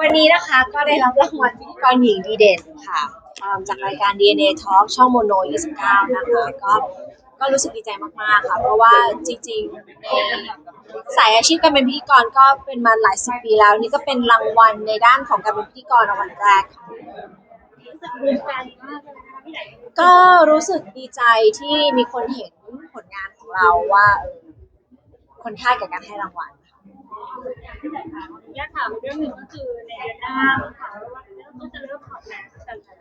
วันนี้นะคะก็ได้รับรางวัลพิธีกรหญิงดีเด่นค่ะจากรายการ DNA Talk ช่องโมโน 29 นะคะก็ก็รู้สึกดีใจมาก ๆ ค่ะ เพราะว่าจริงๆในสายอาชีพการเป็นพิธีกรก็เป็นมาหลายสิบปีแล้ว นี่ก็เป็นรางวัลในด้านของการเป็นพิธีกรรางวัลแรก ค่ะภูมิใจมากเลยนะคะพี่ไหนก็รู้สึกดีใจที่มีคนเห็นผลงานของเราว่าเออคนค่ากับการให้รางวัลค่ะพี่ไหนคะขออนุญาตถามเรื่องหนึ่งก็คือในเดือนหน้าค่ะว่าเริ่มก็จะเริ่มถอดแมสกันแล้ว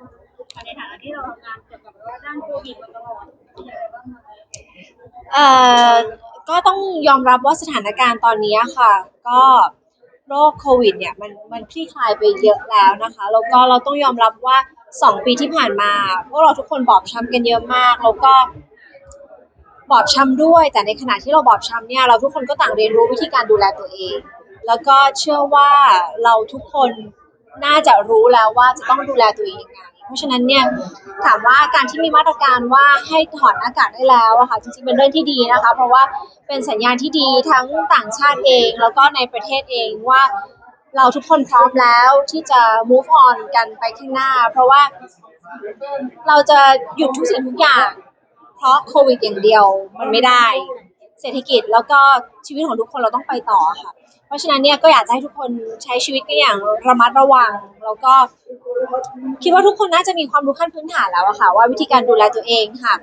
ในฐานะที่เราทำงานเกี่ยวกับว่าด้านโควิดมาตลอดเป็นยังไงบ้างคะเอ่อก็ต้องยอมรับว่าสถานการณ์ตอนนี้ค่ะ ก็โรคโควิดเนี่ยมันมันคลี่คลายไปเยอะแล้วนะคะ แล้วก็เราต้องยอมรับว่า สองปีที่ผ่านมาพวกเราทุกคนบอบช้ำกันเยอะมาก แล้วก็บอบช้ำด้วย แต่ในขณะที่เราบอบช้ำเนี่ยเราทุกคนก็ต่างเรียนรู้วิธีการดูแลตัวเอง แล้วก็เชื่อว่าเราทุกคนน่าจะรู้แล้วว่าจะต้องดูแลตัวเองยังไงเพราะฉะนั้นเนี่ยถามว่าการที่มีมาตรการว่าให้ถอดหน้ากากได้แล้วอะค่ะจริงๆเป็นเรื่องที่ดีนะคะ เพราะว่าเป็นสัญญาณที่ดีทั้งต่างชาติเอง แล้วก็ในประเทศเองว่า เราทุกคนพร้อมแล้วที่จะ move on กันไปข้างหน้า เพราะว่าเราจะหยุดทุกสิ่งทุกอย่าง เพราะโควิดอย่างเดียวมันไม่ได้ เศรษฐกิจแล้วก็ชีวิตของทุกคนเราต้องไปต่อค่ะ เพราะฉะนั้นเนี่ยก็อยากจะให้ทุกคนใช้ชีวิตกันอย่างระมัดระวัง แล้วก็คิดว่าทุกคนน่าจะมีความรู้ขั้นพื้นฐานแล้วอะค่ะ ว่าวิธีการดูแลตัวเองค่ะ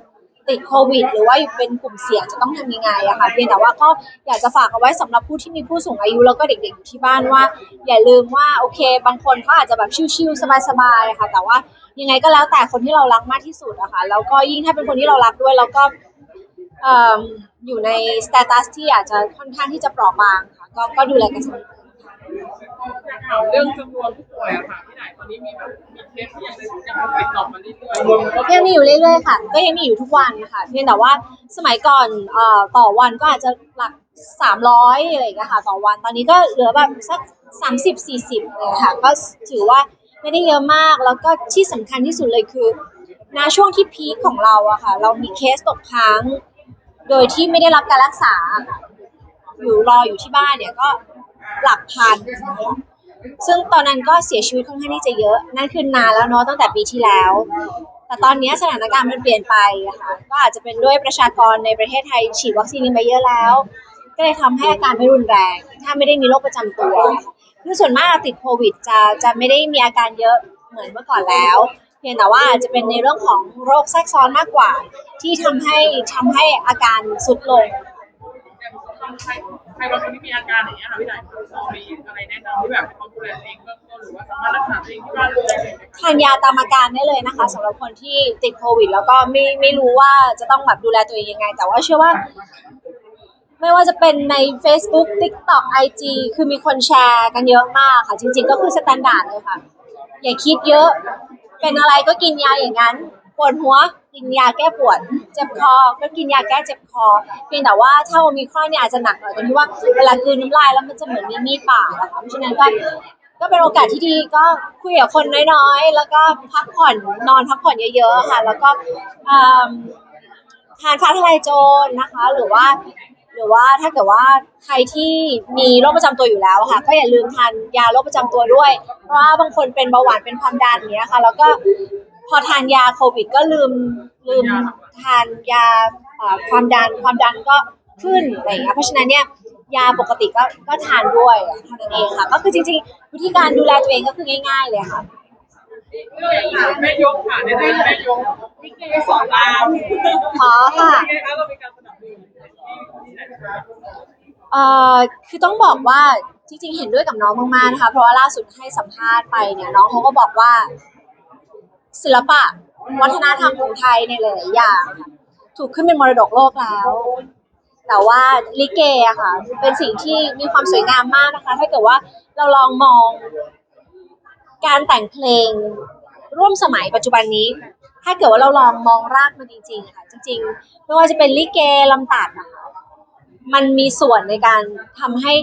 ติดโควิด หรือว่าอยู่เป็นกลุ่มเสี่ยงจะต้องทำยังไงอะค่ะเพียงแต่ว่าก็อยากจะฝากเอาไว้สำหรับผู้ที่มีผู้สูงอายุแล้วก็เด็กๆอยู่ที่บ้านว่า อย่าลืมว่าโอเค บางคนเขาอาจจะแบบชิลๆสบายๆอะค่ะ แต่ว่ายังไงก็แล้วแต่คนที่เรารักมากที่สุดอะค่ะแล้วก็ยิ่งถ้าเป็นคนที่เรารักด้วยแล้วก็อออยู่ในสเตตัสที่อาจจะค่อนข้างที่จะเปราะบางค่ะก็ก็ดูแลกันสัก อยากถามเรื่องจำนวนผู้ป่วยอะค่ะที่ไหนตอนนี้มีแบบมีเคสที่ยังยังติดต่อมาเรื่อยๆยังมีอยู่เรื่อยๆค่ะ ก็ยังมีอยู่ทุกวันค่ะเพียงแต่ว่าสมัยก่อนเอ่อต่อวันก็อาจจะหลักสามร้อยอะไรอย่างเงี้ยค่ะต่อวันตอนนี้ก็เหลือแบบสักสามสิบสี่สิบเลยค่ะ ก็ถือว่าไม่ได้เยอะมากแล้วก็ที่สำคัญที่สุดเลยคือณช่วงที่พีคของเราอะค่ะ เรามีเคสตกค้าง โดยที่ไม่ได้รับการรักษาอยู่รออยู่ที่บ้านเนี่ยก็ หลักพัน ซึ่งตอนนั้นก็เสียชีวิตค่อนข้างที่จะเยอะ นั่นคือนานแล้วเนาะตั้งแต่ปีที่แล้ว แต่ตอนนี้สถานการณ์มันเปลี่ยนไปอะค่ะ ก็อาจจะเป็นด้วยประชากรในประเทศไทยฉีดวัคซีนไปเยอะแล้ว ก็เลยทำให้อาการไม่รุนแรง ถ้าไม่ได้มีโรคประจำตัวคือส่วนมากติดโควิดจะจะไม่ได้มีอาการเยอะเหมือนเมื่อก่อนแล้วเพียงแต่ว่าจจะเป็นในเรื่องของโรคแทรกซ้อนมากกว่า ที่ทำให้ทำให้อาการสุดลง ใครใครบางคนที่มี อาการอย่างเงี้ยค่ะพี่ไหนมีอะไรแนะนำที่แบบให้เขาดูแลตัวเองเบื้องต้นหรือว่าสามารถรักษาตัวเองที่บ้านได้ไหมคะ ทานยาตามอาการได้เลยนะคะสำหรับคนที่ติดโควิด แล้วก็ไม่ไม่รู้ว่าจะต้องแบบดูแลตัวเองยังไง แต่ว่าเชื่อว่า ไม่ว่าจะเป็นใน Facebook TikTok IG คือมีคนแชร์กันเยอะมากค่ะ จริง ๆ ก็คือสแตนดาร์ดเลยค่ะ อย่าคิดเยอะ เป็นอะไรก็กินยาอย่างนั้นปวดหัว กินยาแก้ปวดเจ็บคอ ก็กินยาแก้เจ็บคอ เพียงแต่ว่าถ้าโอมิครอนเนี่ยอาจจะหนักหน่อยตรงที่ว่าเวลากลืนน้ำลายแล้วมันจะเหมือนมีมีดบาดอะค่ะเพราะฉะนั้นก็ก็เป็นโอกาสที่ดีก็คุยกับคนน้อยๆ แล้วก็พักผ่อนนอนพักผ่อนเยอะๆค่ะ แล้วก็เอิ่มทานฟ้าทลายโจรนะคะ หรือว่า หรือว่าถ้าเกิดว่าใครที่มีโรคประจำตัวอยู่แล้วค่ะ ก็อย่าลืมทานยาโรคประจำตัวด้วย เพราะว่าบางคนเป็นเบาหวานเป็นความดันเนี้ยค่ะ แล้วก็ พอทานยาโควิดก็ลืมลืมทานยาความดันความดันก็ขึ้นอะไรอย่างเงี้ยเพราะฉะนั้นเนี่ยยาปกติก็ก็ทานด้วยเท่านั้นเองค่ะ ก็คือจริงๆ วิธีการดูแลตัวเองก็คือง่าย ๆ เลยค่ะเรื่องค่ะแม่ยกค่ะในฐานะแม่ยกที่เกสอนรามอ๋อค่ะเป็นไงคะเรามีการสนับสนุนที่ไหนคะเอ่อคือต้องบอกว่าจริงๆ เห็นด้วยกับน้องมากๆนะคะเพราะว่าล่าสุดให้สัมภาษณ์ไปเนี่ยน้องเขาก็บอกว่า ศิลปะ วัฒนธรรมของไทยในหลายๆอย่าง ถูกขึ้นเป็นมรดกโลกแล้ว แต่ว่าลิเกอะค่ะ เป็นสิ่งที่มีความสวยงามมากนะคะ ถ้าเกิดว่าเราลองมองการแต่งเพลงร่วมสมัยปัจจุบันนี้ ถ้าเกิดว่าเราลองมองรากมันจริงๆค่ะ จริงๆไม่ว่าจะเป็นลิเกลำตัดนะคะมันมีส่วนในการทำให้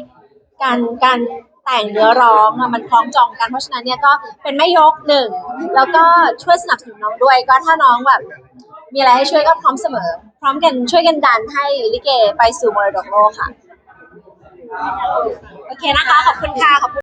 การการ แต่งเนื้อร้องอะมันคล้องจองกันเพราะฉะนั้นเนี่ยก็เป็นแม่ยกหนึ่งแล้วก็ช่วยสนับสนุนน้องด้วย ก็ถ้าน้องแบบมีอะไรให้ช่วยก็พร้อมเสมอ พร้อมกันช่วยกันดันให้ลิเกไปสู่มรดกโลกค่ะ โอเคนะคะ ขอบคุณค่ะขอบคุณ